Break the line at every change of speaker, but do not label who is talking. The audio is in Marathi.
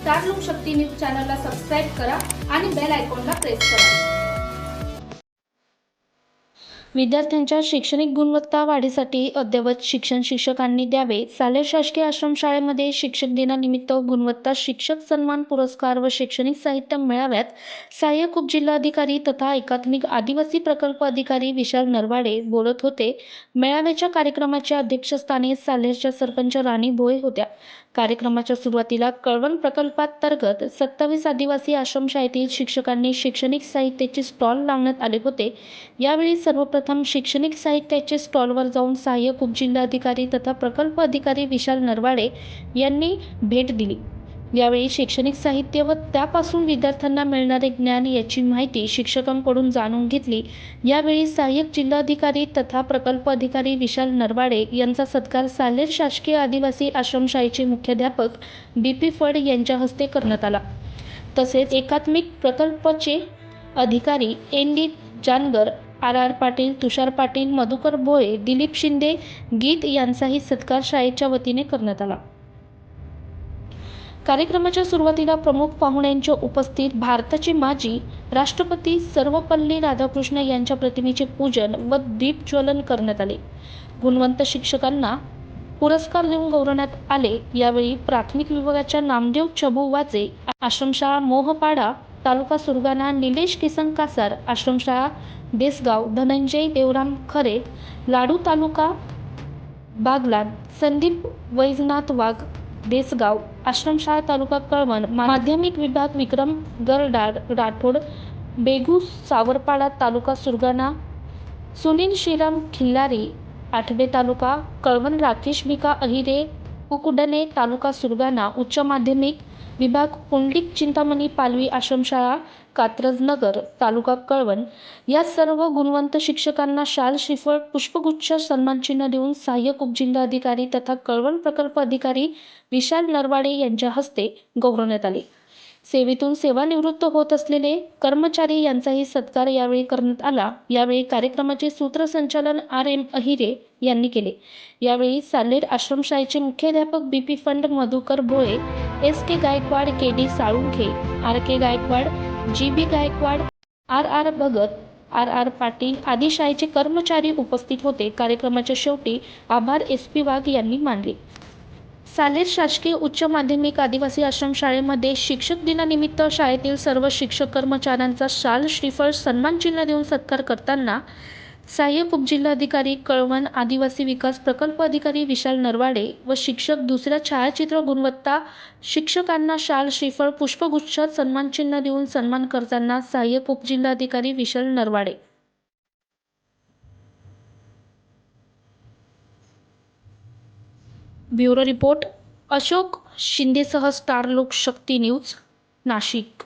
स्टार शक्ती न्यूज चॅनलला सबस्क्राईब करा आणि बेल आयकॉनला प्रेस करा.
विद्यार्थ्यांच्या शैक्षणिक गुणवत्ता वाढीसाठी अद्ययावत शिक्षण शिक्षकांनी द्यावे. सालेर शासकीय आश्रमशाळेमध्ये शिक्षक दिनानिमित्त गुणवत्ता शिक्षक सन्मान पुरस्कार व शैक्षणिक साहित्य मेळाव्यात सहाय्यक उपजिल्हाधिकारी तथा एकात्मिक आदिवासी प्रकल्प अधिकारी विशाल नरवाडे बोलत होते. मेळाव्याच्या कार्यक्रमाच्या अध्यक्षस्थानी सालेरच्या सरपंच राणी भोये होत्या. कार्यक्रमाच्या सुरुवातीला कळवण प्रकल्पांतर्गत सत्तावीस आदिवासी आश्रमशाळेतील शिक्षकांनी शैक्षणिक साहित्याचे स्टॉल लावण्यात आले होते. यावेळी प्रथम शैक्षणिक साहित्याचे स्टॉलवर जाऊन सहाय्यक उपजिल्हाधिकारी तथा प्रकल्प अधिकारी विशाल नरवाडे यांनी भेट दिली. यावेळी शैक्षणिक साहित्य व त्यापासून विद्यार्थ्यांना मिळणारे ज्ञान याची माहिती शिक्षकांकडून जाणून घेतली. यावेळी सहाय्यक जिल्हाधिकारी तथा प्रकल्प अधिकारी विशाल नरवाडे यांचा सत्कार सालेर शासकीय आदिवासी आश्रमशाळेचे मुख्याध्यापक बी पी फड यांच्या हस्ते करण्यात आला. तसेच एकात्मिक प्रकल्पाचे अधिकारी N D Jangar R R Patil Tushar Patil Madhukar Bhoye Dilip Shinde Geet यांचाही सत्कार शाळेच्या वतीने करण्यात आला. कार्यक्रमाच्या सुरुवातीला प्रमुख पाहुण्यांच्या उपस्थित भारताचे माजी राष्ट्रपती सर्वपल्ली राधाकृष्ण यांच्या प्रतिमेचे पूजन व दीपज्वलन करण्यात आले. गुणवंत शिक्षकांना पुरस्कार देऊन गौरवण्यात आले. यावेळी प्राथमिक विभागाच्या नामदेव चभू वाजे आश्रमशाळा मोहपाडा तालुका सुरगाणा निलेश किसन कासार आश्रमशाळा देसगाव धनंजय देवराम खरे लाडू तालुका बागलान संदीप वैजनाथ वाघ देसगाव आश्रमशाळा तालुका कळवण माध्यमिक विभाग विक्रम गरडाड राठोड बेगू सावरपाडा तालुका सुरगाणा सुनील श्रीराम खिल्लारी आठवे तालुका कळवण राकेश भिका अहिरे कुकुडणे तालुका सुरगाणा उच्च माध्यमिक विभाग पुंडलिक चिंतामणी पालवी आश्रमशाळा कात्रजनगर तालुका कळवण. या सर्व गुणवंत शिक्षकांना शाल श्रीफळ पुष्पगुच्छ सन्मानचिन्ह देऊन सहाय्यक उपजिल्हाधिकारी तथा कळवण प्रकल्प अधिकारी विशाल नरवाडे यांच्या हस्ते गौरवण्यात आले. सेवेतून सेवानिवृत्त होत असलेले कर्मचारी यांचाही सत्कार यावेळी करण्यात आला. यावेळी कार्यक्रमाचे सूत्रसंचालन आर एम अहिरे यांनी केले. यावेळी सालेर आश्रमशाळेचे मुख्याध्यापक B P Phand Madhukar Bhole S K Gaikwad K D Salunkhe R K Gaikwad G B Gaikwad R R Bhagat R R Patil आदी शाळेचे कर्मचारी उपस्थित होते. कार्यक्रमाच्या शेवटी आभार एस पी वाघ यांनी मानले. सालेर शासकीय उच्च माध्यमिक आदिवासी आश्रम शाळेमध्ये शिक्षक दिनानिमित्त शाळेतील सर्व शिक्षक कर्मचाऱ्यांचा शाल श्रीफळ सन्मानचिन्ह देऊन सत्कार करताना सहाय्यक उपजिल्हाधिकारी कळवण आदिवासी विकास प्रकल्प अधिकारी विशाल नरवाडे व शिक्षक दुसऱ्या छायाचित्र गुणवत्ता शिक्षकांना शाल श्रीफळ पुष्पगुच्छ सन्मानचिन्ह देऊन सन्मान करताना सहाय्यक उपजिल्हाधिकारी विशाल नरवाडे. ब्युरो रिपोर्ट अशोक शिंदेसह स्टार लोकशक्ती न्यूज नाशिक.